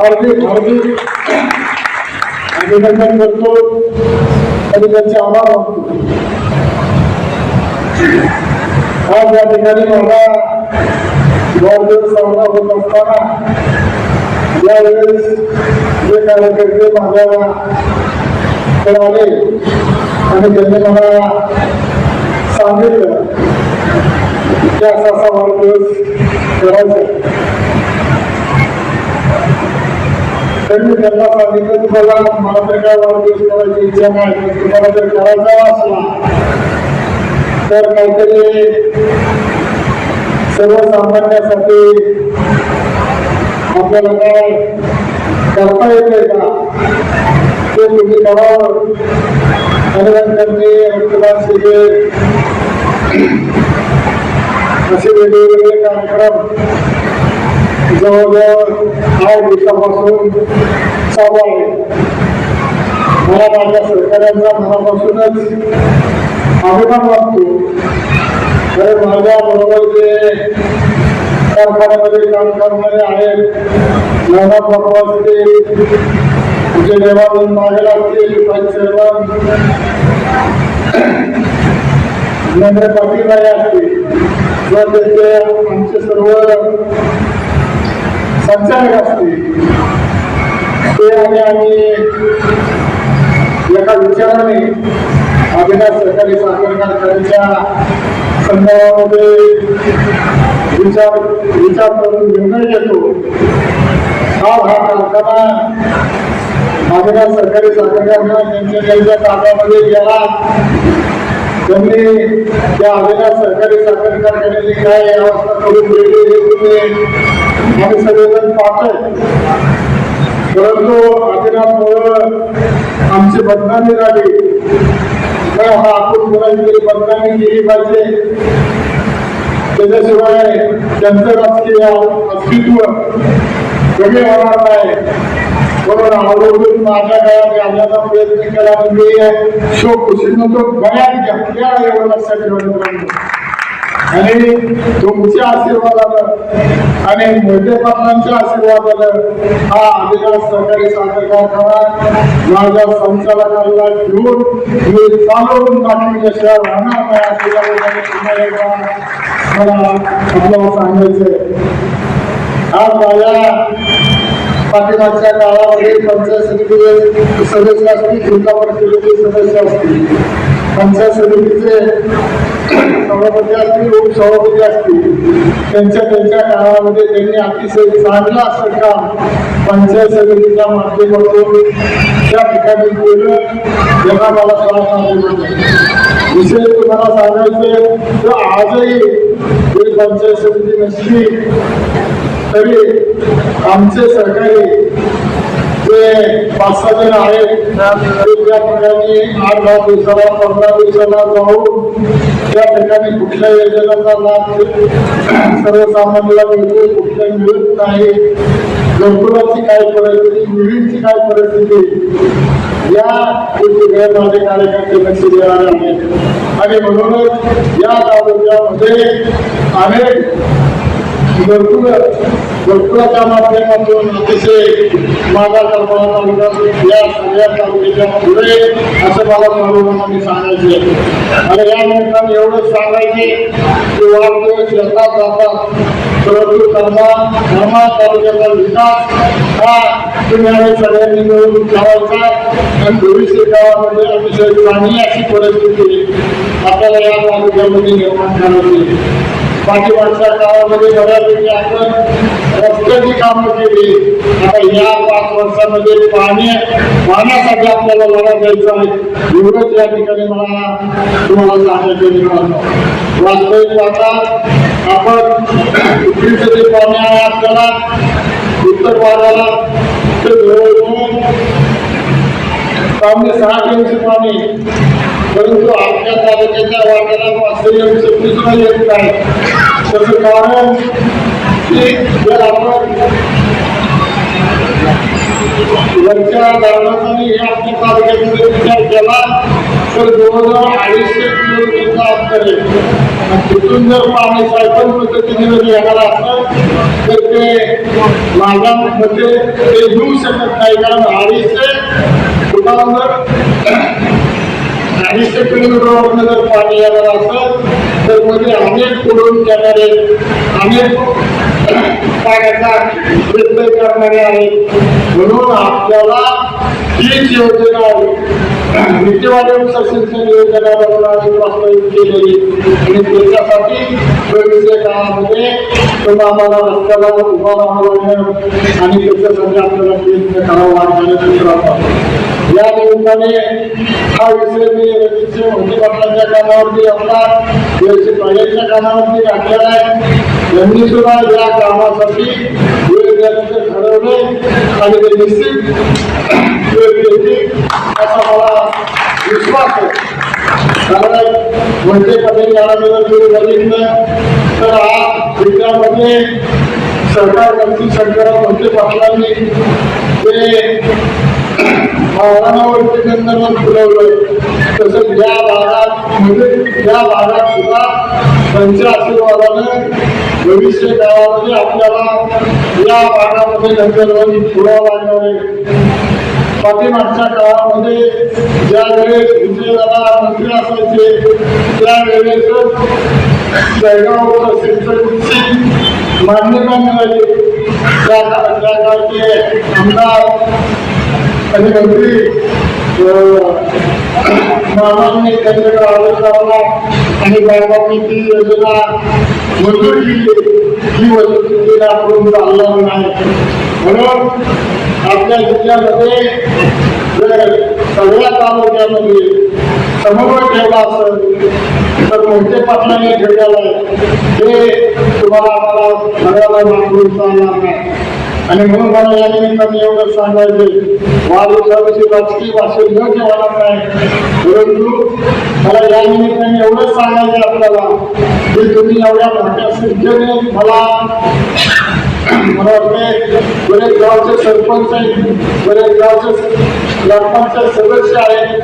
हार्दिक हार्दिक अभिनंदन करतो आणि त्यांचे आभार मानतो. आज या ठिकाणी मला वाढदिवस साजरा होत असताना यावेळेस जे कार्यकर्ते माझ्या कडे आले आणि त्यांनी मला सांगितलं की असा असा वाढदिवस करायचा त्यांनी त्यांना सांगितलं तुम्हाला मला तर काय वाढदिवस करायची इच्छा नाही तुम्हाला जर करायचा असला. तर काहीतरी सर्वसामान्यासाठी आपल्याला काय करता येते का? ते तुम्ही करावं आणि मी रक्तदान शिबिर असे वेगवेगळे कार्यक्रम जवळजवळ आठ दिवसापासून चालू आहे. मला माझ्या सरकारांचा मनापासूनच अभिमान वाटतो. कारण माझ्या बरोबर जे कारखान्यामध्ये काम करणारे आहेत नाना बाबा असतील जे देवानंद मागेल असतील पंचवन नरेंद्र पाटील असतील किंवा त्यांचे आमचे सर्व संचालक असतील. ते आणि आम्ही एका विचाराने अभिनय सरकारी साखर कारखान्याच्या संदर्भामध्ये विचार विचार करून निर्णय घेतो. हा हा कारखाना अभिनय सरकारी साखर कारखाना त्यांच्या त्यांच्या ताब्यामध्ये गेला. त्यांनी त्या अभिनय सरकारी साखर कारखान्याची काय अवस्था करून दिली हे तुम्ही आम्ही सगळेजण पाहतोय. परंतु अभिनयामुळं आमची बदनामी झाली. तर हा आपण कोणाची तरी बदनामी केली पाहिजे. त्याच्याशिवाय त्यांचं राजकीय अस्तित्व कमी होणार नाही. म्हणून आवडून माझ्या काळात घालण्याचा प्रयत्न केला. म्हणजे खुशी तो बऱ्याच घातल्या एवढं लक्षात ठेवलं आणि तुमच्या आशीर्वादानं आणि मोठे पाटलांच्या आशीर्वादानं हा अधिकार सहकारी साखर कारखाना माझ्या संचालकाला घेऊन मी चालवून दाखवल्याशिवाय राहणार नाही असे या ठिकाणी पुन्हा एकदा मला आपल्याला सांगायचंय आज माझ्या पाठिंबाच्या काळामध्ये पंचायत समिती सदस्य असतील जिल्हा परिषदेचे सदस्य असतील. पंचायत समितीचे सभापती असतील उपसभापती असतील त्यांच्या त्यांच्या काळामध्ये त्यांनी अतिशय चांगलं असं काम पंचायत समितीच्या माध्यमातून त्या ठिकाणी केलं त्यांना मला सांगायचं विशेष तुम्हाला सांगायचे तर आजही ही पंचायत समिती नसली तरी आमचे सरकारी जे पाच सहा जण आहेत. त्या ठिकाणी आठ दहा दिवसाला पंधरा दिवसाला जाऊन त्या ठिकाणी कुठल्या योजनांचा लाभ सर्वसामान्याला मिळतो कुठल्या मिळत नाही. घरकुलाची काय परिस्थिती मुलींची काय परिस्थिती या गोष्टी माझे कार्यकर्ते लक्ष देणार आहेत. आणि म्हणूनच या तालुक्यामध्ये अनेक भरपूर भरपुराच्या माध्यमातून अतिशय माझा कल्पना तालुका या सगळ्या तालुक्याच्या पुढे असं मला सर्वांनी सांगायचे आणि या निमित्ताने एवढंच सांगायचे की वाढदिवस येतात जातात परंतु कर्मा धर्मा तालुक्याचा विकास हा तुम्ही आम्ही सगळ्यांनी मिळून करायचा आणि भविष्य गावामध्ये अतिशय चांगली अशी परिस्थिती आपल्याला या तालुक्यामध्ये निर्माण करायची पाठीमागच्या काळामध्ये बऱ्यापैकी आपण रस्त्याची कामं केली. आता या पाच वर्षामध्ये पाणी पाण्यासाठी आपल्याला लढा द्यायचा आहे. एवढंच या ठिकाणी मला तुम्हाला सांगायचं मिळालं वास्तविक पाहता आपण पृथ्वीचं जे पाणी आहे आपल्याला उत्तर भागाला ते जवळजवळ पावणे सहा टीएमसी पाणी परंतु आपल्या तालुक्याच्या वाट्याला पाचशे सुद्धा येत नाही त्याचं कारण की जर आपण वरच्या धरणाचा आणि आपल्या तालुक्यामध्ये विचार केला तर जवळजवळ अडीचशे किलोमीटरचा अंतर आहे तिथून जर पाणी सायकल पद्धतीने जर येणार असेल तर ते माझ्या मते ते येऊ शकत नाही. कारण अडीचशे फुटावर अडीचशे किलोमीटरवरून जर पाणी येणार असेल तर मध्ये अनेक पुढून येणारे अनेक पाण्याचा प्रयत्न करणारे आहेत म्हणून आपल्याला हीच योजना नीतीवादी सिंचन योजना बनवण्याची केलेली आणि त्याच्यासाठी भविष्य काळामध्ये तो आम्हाला रस्त्याला उभा राहावं लागणार आणि त्याच्यासाठी आपल्याला प्रयत्न करावा लागणार या निमित्ताने हा विषय मी रवींद्र मोठी पाटलांच्या कामावरती आपला व्यवस्थित पाहिल्याच्या कामावरती घातलेला आहे. यांनी सुद्धा या कामासाठी ठरवले आणि ते निश्चित असा मला विश्वास आहे. कारण म्हणजे पटेल यांना जर बघितलं तर आज जिल्ह्यामध्ये सरकार मंत्री शंकरराव मंत्री पाटलांनी ते भावनावरती नंदनवन फुलवलं तसंच या भागात म्हणजे या भागात सुद्धा त्यांच्या आशीर्वादानं भविष्य काळामध्ये आपल्याला या भागामध्ये नंदनवन फुलावं लागणार आहे पाठीमागच्या काळामध्ये ज्या वेळेस विजयदादा मंत्री असायचे त्यावेळेस जळगाव सिंचनची मान्यता मिळाली. त्या काळचे आमदार आणि मंत्री मामांनी त्यांच्याकडे आदेश लावला आणि बाबांनी ती योजना मंजूर केली. ही वस्तुस्थितीला आपण चालणार नाही. म्हणून आपल्या जिल्ह्यामध्ये सगळ्या तालुक्यामध्ये समन्वय ठेवला असेल तर कोणते पाटलांनी ठेवलेला आहे. हे तुम्हाला आम्हाला सगळ्याला मागून चालणार नाही. आणि म्हणून मला या निमित्ताने एवढं सांगायचे वाढदिवसाची राजकीय भाषा न ठेवणार नाही परंतु मला या निमित्ताने एवढंच सांगायचं आपल्याला की तुम्ही एवढ्या मोठ्या संख्येने मला मला वाटते बरेच गावचे सरपंच आहेत बरेच गावचे ग्रामपंचायत सदस्य आहेत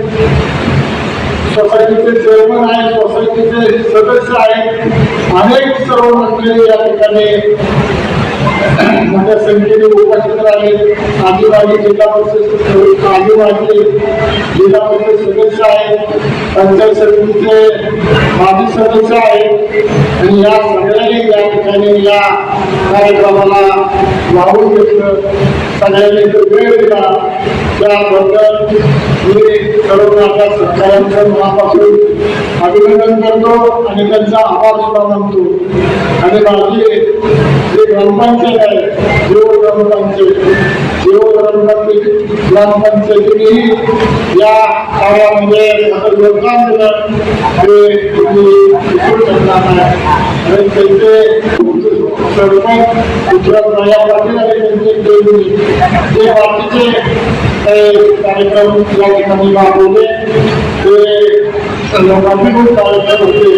सोसायटीचे चेअरमन आहेत सोसायटीचे सदस्य आहेत अनेक सर्व मंत्री या ठिकाणी माझ्या संख्येने उपस्थित राहिले आदिवासी जिल्हा परिषद आदिवासी जिल्हा परिषद सदस्य आहेत. पंचायत समितीचे माजी सदस्य आहेत. आणि या सगळ्यांनी या ठिकाणी या कार्यक्रमाला वाहून घेतलं. सगळ्यांनी तो वेळ दिला. त्याबद्दल मी सर्व माझ्या सरकारांचं मनापासून अभिनंदन करतो आणि त्यांचा आभार सुद्धा मानतो. आणि माझी जे ग्रामपंचायत आहे जीव ग्रामपंचायत जीव ग्रामपंचायत ग्रामपंचायतीनेही या कार्यामध्ये असं योगदान दिलं तुम्ही विसरू शकणार नाही आणि त्यांचे सरपंच गुजरात पाटील आणि त्यांचे ते बाकीचे कार्यक्रम या ठिकाणी राबवले ते कार्यक्रम होते.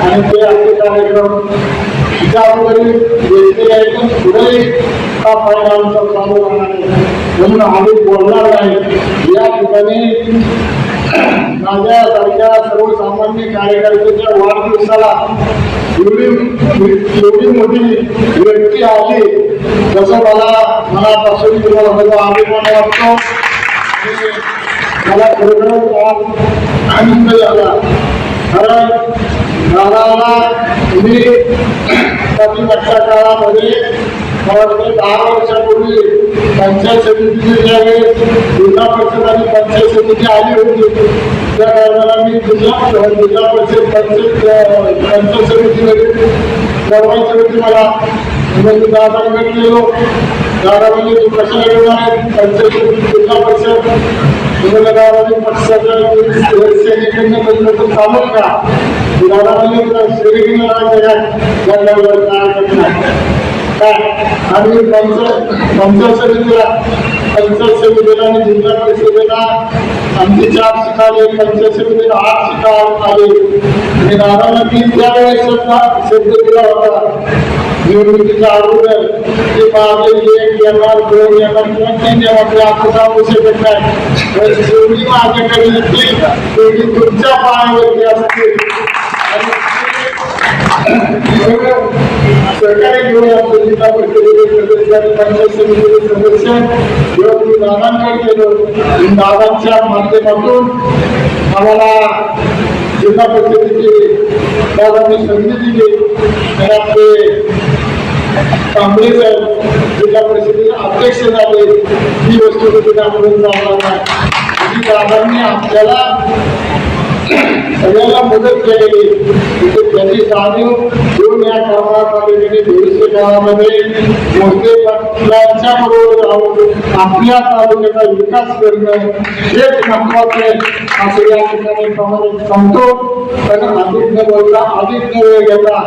आणि ते असे कार्यक्रम ज्या अगोदरी घेतले आहेत पण पुढे हा फायदा आमचा चालू राहणार आहे म्हणून आम्ही बोलणार नाही. या ठिकाणी माझ्यासारख्या सर्वसामान्य कार्यकर्त्याच्या वाढदिवसाला एवढी एवढी मोठी व्यक्ती आली तसं मला मनापासून तुम्हाला माझा अभिमान वाटतो. आणि मला खरोखरच आज आनंद झाला. कारण दादाला मी पाठीमागच्या काळामध्ये मला वाटतं दहा वर्षापूर्वी पंचायत समितीची ज्यावेळेस जिल्हा परिषद आणि पंचायत समिती आली होती. त्या टायमाला मी जिल्हा जिल्हा परिषद पंचायत पंचायत समितीमध्ये लढवायची होती मला म्हणजे दादा गेलो दादा म्हणजे तू कशाला येणार आहे पंचायत समिती जिल्हा परिषद. तुम्हाला दादाने पक्षाच्या सैनिकांना बदलत चालू का काय आणि पंचायत पंचायत समितीला पंचायत समितीला आणि जिल्हा परिषदेला आमची चार सीट आले पंचायत समितीला आठ सीट आले आणि दादांना तीन चार सुद्धा शब्द दिला होता निवडणुकीच्या अगोदर ते माझे एक येणार दोन येणार किंवा तीन येणार ते आपण सांगू शकत नाही पण माझ्याकडे येतील तेवढी तुमच्या पायावरती असतील सरकारी घेऊन आमचं जिल्हा परिषदेचे सदस्य आणि पंचायत समितीचे सदस्य जेव्हा मी दादांकडे गेलो दादांच्या माध्यमातून आम्हाला जिल्हा परिषदेची दादांनी संधी दिली आणि आपले कांबळे साहेब जिल्हा परिषदेचे अध्यक्ष झाले ही वस्तू कधी आपण चालणार नाही. दादांनी आपल्याला सगळ्यांना मदत केलेली. तिथे त्यांची जाणीव घेऊन या कामामध्ये त्यांनी भविष्य काळामध्ये मोठे पाटलांच्या बरोबर राहून आपल्या तालुक्याचा विकास करणं हेच महत्वाचं आहे. असं या ठिकाणी प्रमाणे सांगतो. पण अधिक न बोलता अधिक न वेळ घेता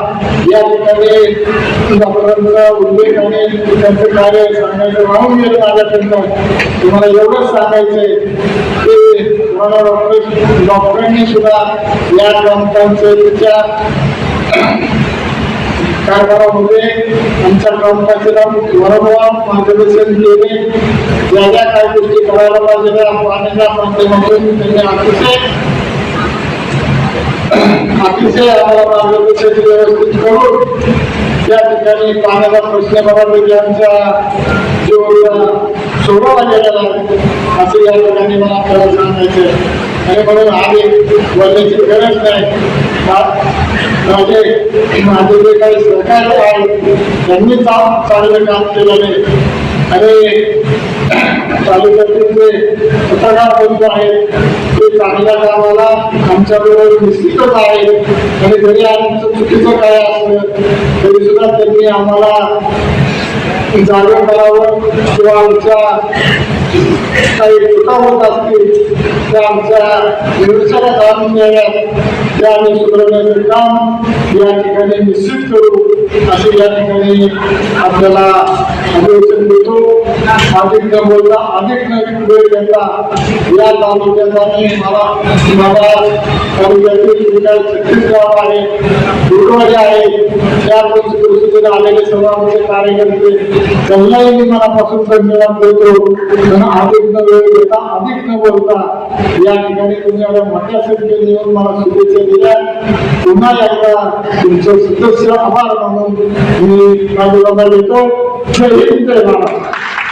या ठिकाणी डॉक्टरांचा उल्लेख आणि त्यांचं कार्य सांगायचं राहून गेलं माझ्याकडनं. तुम्हाला एवढंच सांगायचंय. की तुम्हाला डॉक्टरांनी सुद्धा या ग्रामपंचायतीच्या कारभारामध्ये आमच्या ग्रामपंचायतीला वारंवार मार्गदर्शन केले. ज्या ज्या काही गोष्टी करायला पाहिजे पाण्याच्या माध्यमातून त्यांनी अतिशय अतिशय आम्हाला मार्गदर्शन व्यवस्थित करून त्या ठिकाणी पाण्याचा प्रश्न बऱ्यापैकी म्हणजे आमचा जो सोडवला गेलेला आहे असं या ठिकाणी मला आपल्याला सांगायचं आहे. आणि म्हणून आधी बोलण्याची गरज नाही मा- माझे माझे जे काही सरकार आहे त्यांनी काम चांगलं काम केलेलं आहे आणि तालुक्यातील जे पत्रकार बंधू आहेत ते चांगल्या कामाला आमच्याबरोबर निश्चितच आहे आणि जरी आमचं चुकीचं काय असलं तरी सुद्धा त्यांनी आम्हाला जाणून करावं किंवा आमच्या काही चुका होत असतील त्या आमच्या निरीक्षणात आणून देण्यात त्या आम्ही सुधारण्याचं काम या ठिकाणी निश्चित करू असे या ठिकाणी आपल्याला अभिवचन देतो अधिक न बोलता अधिक नवीन वेळ घेता या तालुक्याचा मी मला मला तालुक्यातील जे आहे दुर्गवाडी आहे त्या आलेले सर्व आमचे कार्यकर्ते त्यांनाही मी मनापासून धन्यवाद देतो त्यांना अधिक न वेळ अधिक न बोलता या ठिकाणी तुम्ही एवढ्या मोठ्या संख्येने येऊन मला शुभेच्छा दिल्या पुन्हा एकदा तुमचं सदस्य आभार मानून मी माझ्या देतो जय हिंद जय महाराष्ट्र